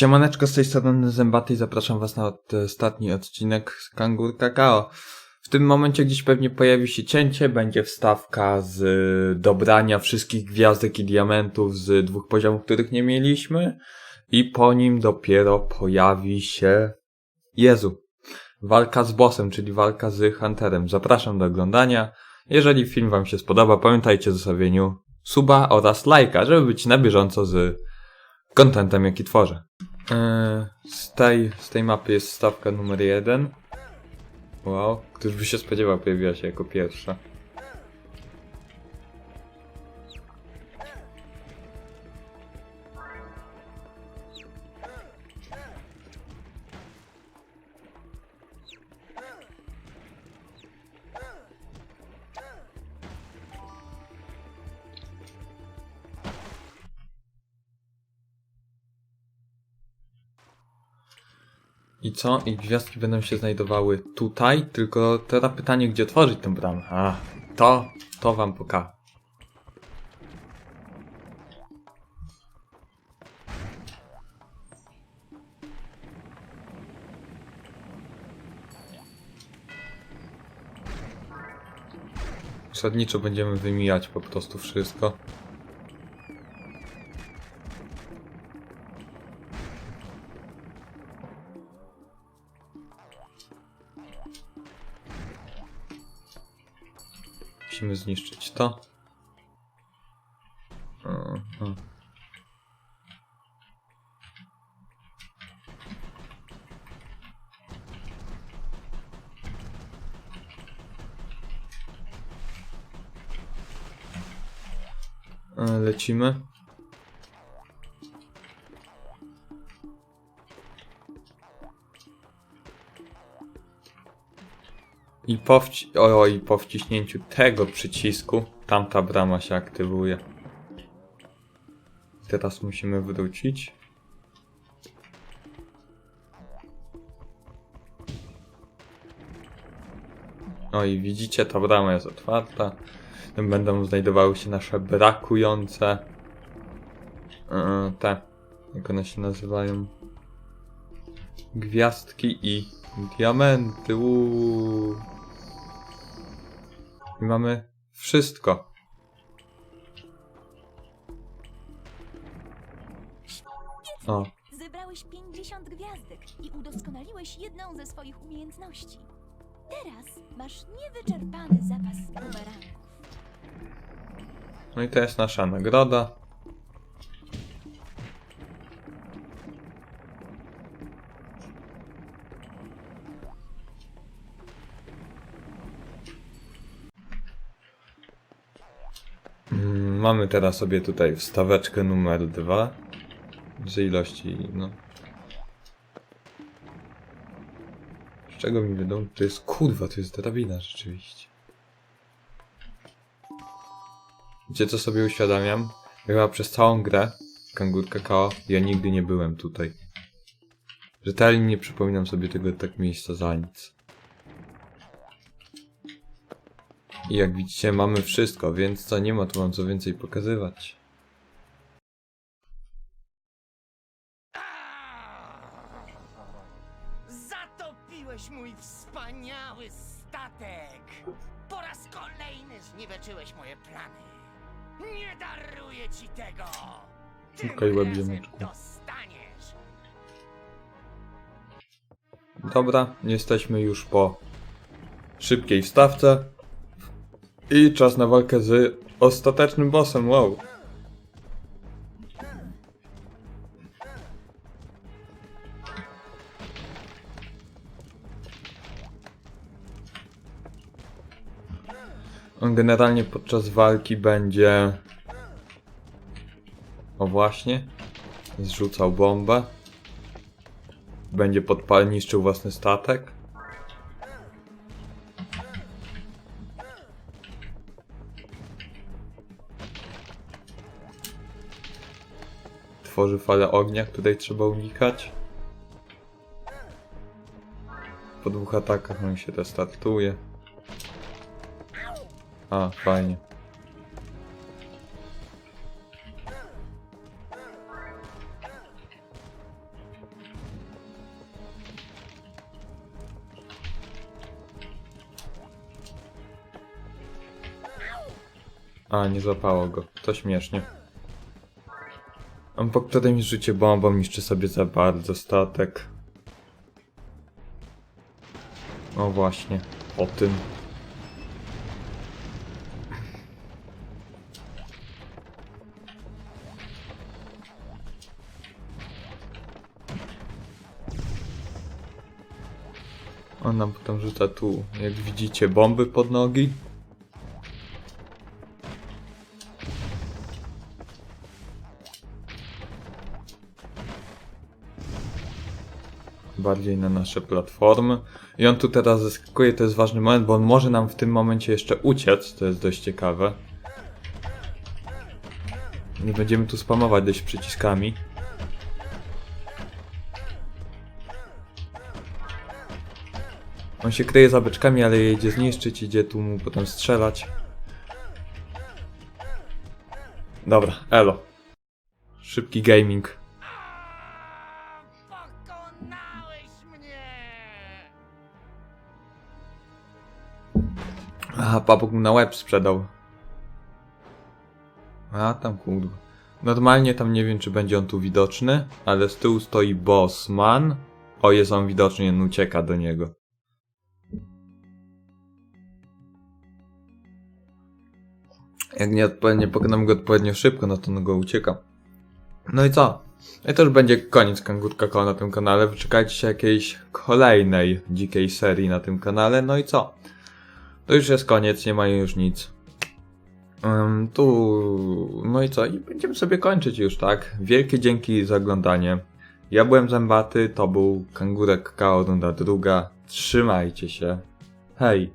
Siemaneczko, z tej strony Zębaty i zapraszam was na ostatni odcinek z Kangur Kakao. W tym momencie gdzieś pewnie pojawi się cięcie, będzie wstawka z y, dobrania wszystkich gwiazdek i diamentów z dwóch poziomów, których nie mieliśmy i po nim dopiero pojawi się Jezu. Walka z bossem, czyli walka z Hunterem. Zapraszam do oglądania. Jeżeli film wam się spodoba, pamiętajcie o zostawieniu suba oraz lajka, żeby być na bieżąco z kontentem, jaki tworzę. Eee, z, tej, z tej mapy jest stawka numer jeden. Wow, któż by się spodziewał, pojawiła się jako pierwsza. I co? I gwiazdki będą się znajdowały tutaj, tylko teraz pytanie, gdzie otworzyć tę bramę. A, to, to wam pokażę. Zasadniczo będziemy wymijać po prostu wszystko. Musimy zniszczyć to. Mhm. E, Lecimy. I po, wci- o, i po wciśnięciu tego przycisku tamta brama się aktywuje. Teraz musimy wrócić. O i widzicie, ta brama jest otwarta. Będą znajdowały się nasze brakujące e, te, jak one się nazywają? Gwiazdki i diamenty. Uuu. I mamy wszystko. O, Zebrałeś 50 gwiazdek i udoskonaliłeś jedną ze swoich umiejętności. Teraz masz niewyczerpany zapas bumerangów. no i to jest nasza nagroda. Mamy teraz sobie tutaj wstaweczkę numer dwa z ilości, no. Z czego mi wiadomo? To jest kurwa, to jest drabina rzeczywiście. Wiecie co sobie uświadamiam? Chyba przez całą grę Kangur Kakao ja nigdy nie byłem tutaj. Rzetelnie nie przypominam sobie tego tak miejsca za nic. I jak widzicie mamy wszystko, więc co nie ma tu wam co więcej pokazywać. Zatopiłeś mój wspaniały statek! Po raz kolejny zniweczyłeś moje plany. Nie daruję ci tego! Tym Okej, łeb razem dostaniesz! Dobra, jesteśmy już po szybkiej wstawce. I czas na walkę z ostatecznym bossem, wow. On generalnie podczas walki będzie... O właśnie. Zrzucał bombę. Będzie podpal niszczył własny statek. tworzy falę ognia, której trzeba unikać. Po dwóch atakach on się restartuje. A, fajnie. A, nie złapało go. To śmiesznie. On po którymś rzucie bombą niszczy sobie za bardzo statek. O właśnie, o tym. On nam potem rzuca tu, jak widzicie, bomby pod nogi. Bardziej na nasze platformy. I on tu teraz zyskuje, to jest ważny moment, bo on może nam w tym momencie jeszcze uciec, to jest dość ciekawe. Nie będziemy tu spamować dość przyciskami. On się kryje za beczkami, ale je idzie zniszczyć, idzie tu mu potem strzelać. Dobra, elo. Szybki gaming. Aha, papuk mu na łeb sprzedał. A, tam kurwa. Normalnie tam nie wiem, czy będzie on tu widoczny, ale z tyłu stoi Bossman. O, jest on widoczny, on ucieka do niego. Jak nie, nie pokonam go odpowiednio szybko, no to on go ucieka. No i co? I to już będzie koniec Kangurka Koła na tym kanale. Wyczekajcie się jakiejś kolejnej dzikiej serii na tym kanale. No i co? To już jest koniec, nie ma już nic. Ym, tu, no i co? I będziemy sobie kończyć już, tak? Wielkie dzięki za oglądanie. Ja byłem Zębaty, to był Kangurek Kao, runda druga. Trzymajcie się. Hej!